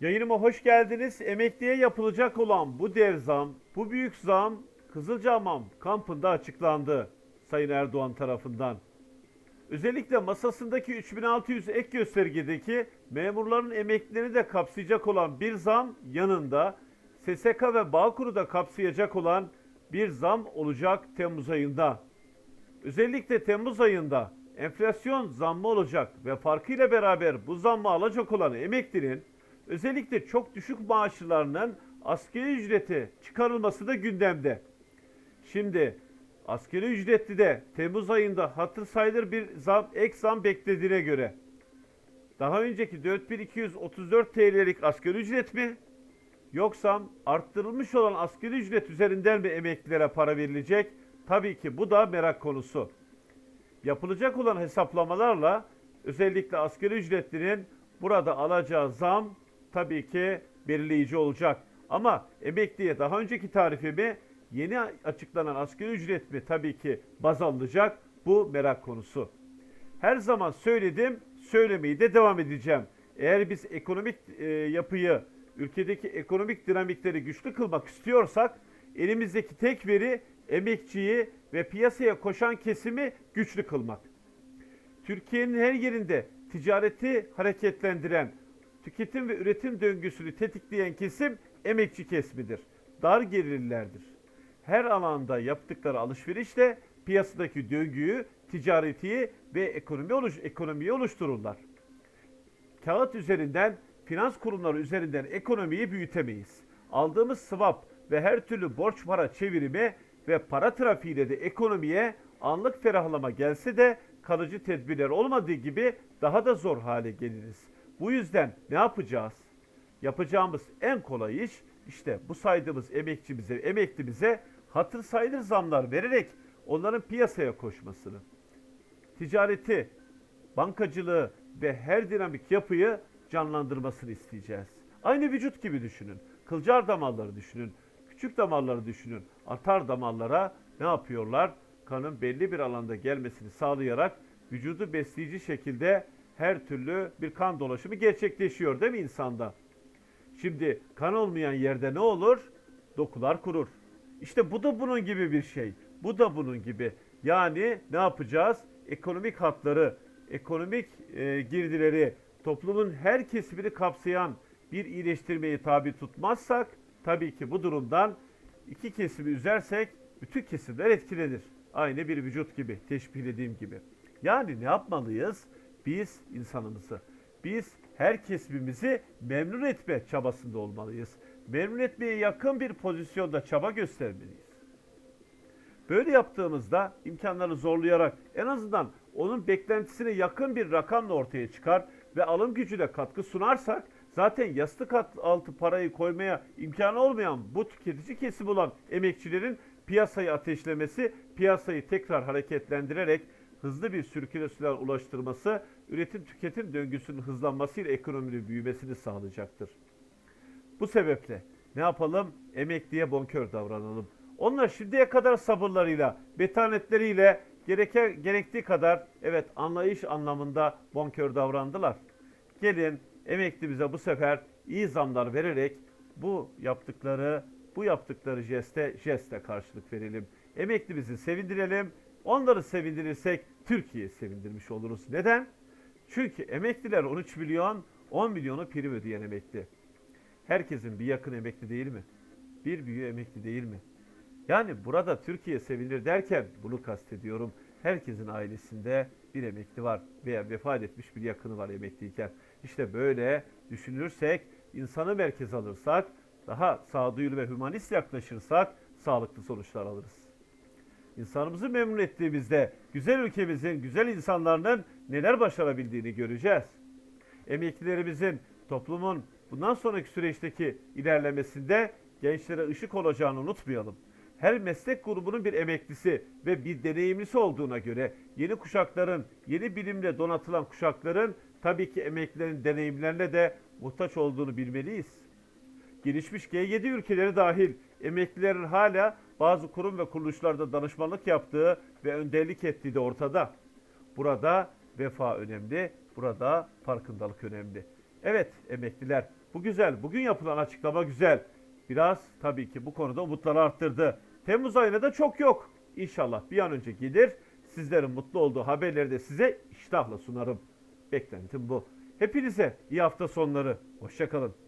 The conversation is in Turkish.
Yayınıma hoş geldiniz. Emekliye yapılacak olan bu dev zam, bu büyük zam Kızılcahamam kampında açıklandı Sayın Erdoğan tarafından. Özellikle masasındaki 3600 ek göstergedeki memurların emeklilerini de kapsayacak olan bir zam yanında SSK ve Bağkur'u da kapsayacak olan bir zam olacak Temmuz ayında. Özellikle Temmuz ayında enflasyon zammı olacak ve farkıyla beraber bu zammı alacak olan emeklinin özellikle çok düşük maaşlılarının asgari ücreti çıkarılması da gündemde. Şimdi asgari ücretli de Temmuz ayında hatır sayılır bir zam, ek zam beklediğine göre daha önceki 4234 TL'lik asgari ücret mi yoksa arttırılmış olan asgari ücret üzerinden mi emeklilere para verilecek? Tabii ki bu da merak konusu. Yapılacak olan hesaplamalarla özellikle asgari ücretlinin burada alacağı zam tabii ki belirleyici olacak. Ama emekliye daha önceki tarifi mi yeni açıklanan asgari ücret mi tabii ki baz alınacak bu merak konusu. Her zaman söyledim, söylemeyi de devam edeceğim. Eğer biz ekonomik e, yapıyı, ülkedeki ekonomik dinamikleri güçlü kılmak istiyorsak elimizdeki tek veri emekçiyi ve piyasaya koşan kesimi güçlü kılmak. Türkiye'nin her yerinde ticareti hareketlendiren, tüketim ve üretim döngüsünü tetikleyen kesim emekçi kesimidir. Dar gelirlilerdir. Her alanda yaptıkları alışverişle piyasadaki döngüyü, ticareti ve ekonomi oluş, ekonomiyi oluştururlar. Kağıt üzerinden, finans kurumları üzerinden ekonomiyi büyütemeyiz. Aldığımız swap ve her türlü borç para çevirimi ve para trafiğiyle de ekonomiye anlık ferahlama gelse de kalıcı tedbirler olmadığı gibi daha da zor hale geliriz. Bu yüzden ne yapacağız? Yapacağımız en kolay iş işte bu saydığımız emekçimize, emeklimize hatır sayılır zamlar vererek onların piyasaya koşmasını, ticareti, bankacılığı ve her dinamik yapıyı canlandırmasını isteyeceğiz. Aynı vücut gibi düşünün. Kılcal damarları düşünün. Küçük damarları düşünün. Artar damarlara ne yapıyorlar? Kanın belli bir alanda gelmesini sağlayarak vücudu besleyici şekilde her türlü bir kan dolaşımı gerçekleşiyor değil mi insanda? Şimdi kan olmayan yerde ne olur? Dokular kurur. İşte bu da bunun gibi bir şey. Bu da bunun gibi. Yani ne yapacağız? Ekonomik hatları, ekonomik e, girdileri, toplumun her kesimini kapsayan bir iyileştirmeyi tabi tutmazsak tabii ki bu durumdan iki kesimi üzersek bütün kesimler etkilenir. Aynı bir vücut gibi, teşbihlediğim gibi. Yani ne yapmalıyız? Biz insanımızı, biz her kesimimizi memnun etme çabasında olmalıyız. Memnun etmeye yakın bir pozisyonda çaba göstermeliyiz. Böyle yaptığımızda imkanları zorlayarak en azından onun beklentisine yakın bir rakamla ortaya çıkar ve alım gücüne katkı sunarsak zaten yastık altı parayı koymaya imkanı olmayan bu tüketici kesim olan emekçilerin piyasayı ateşlemesi, piyasayı tekrar hareketlendirerek hızlı bir sirkülasyona ulaştırması, üretim tüketim döngüsünün hızlanmasıyla ekonominin büyümesini sağlayacaktır. Bu sebeple ne yapalım? Emekliye bonkör davranalım. Onlar şimdiye kadar sabırlarıyla, betanetleriyle gereke, gerektiği kadar evet anlayış anlamında bonkör davrandılar. Gelin emeklimize bu sefer iyi zamlar vererek bu yaptıkları bu yaptıkları jeste jeste karşılık verelim. Emeklimizi sevindirelim. Onları sevindirirsek Türkiye'yi sevindirmiş oluruz. Neden? Çünkü emekliler 13 milyon, 10 milyonu prim ödeyen emekli. Herkesin bir yakın emekli değil mi? Bir büyüğü emekli değil mi? Yani burada Türkiye sevinir derken bunu kastediyorum. Herkesin ailesinde bir emekli var veya vefat etmiş bir yakını var emekliyken. İşte böyle düşünürsek, insanı merkez alırsak, daha sağduyulu ve hümanist yaklaşırsak sağlıklı sonuçlar alırız. İnsanımızı memnun ettiğimizde güzel ülkemizin, güzel insanların neler başarabildiğini göreceğiz. Emeklilerimizin, toplumun bundan sonraki süreçteki ilerlemesinde gençlere ışık olacağını unutmayalım. Her meslek grubunun bir emeklisi ve bir deneyimlisi olduğuna göre yeni kuşakların, yeni bilimle donatılan kuşakların tabii ki emeklilerin deneyimlerine de muhtaç olduğunu bilmeliyiz. Gelişmiş G7 ülkeleri dahil emeklilerin hala bazı kurum ve kuruluşlarda danışmanlık yaptığı ve önderlik ettiği de ortada. Burada vefa önemli, burada farkındalık önemli. Evet emekliler Bu güzel. Bugün yapılan açıklama güzel. Biraz tabii ki bu konuda umutları arttırdı. Temmuz ayına da çok yok. İnşallah bir an önce gelir. Sizlerin mutlu olduğu haberleri de size iştahla sunarım. Beklentim bu. Hepinize iyi hafta sonları. Hoşçakalın.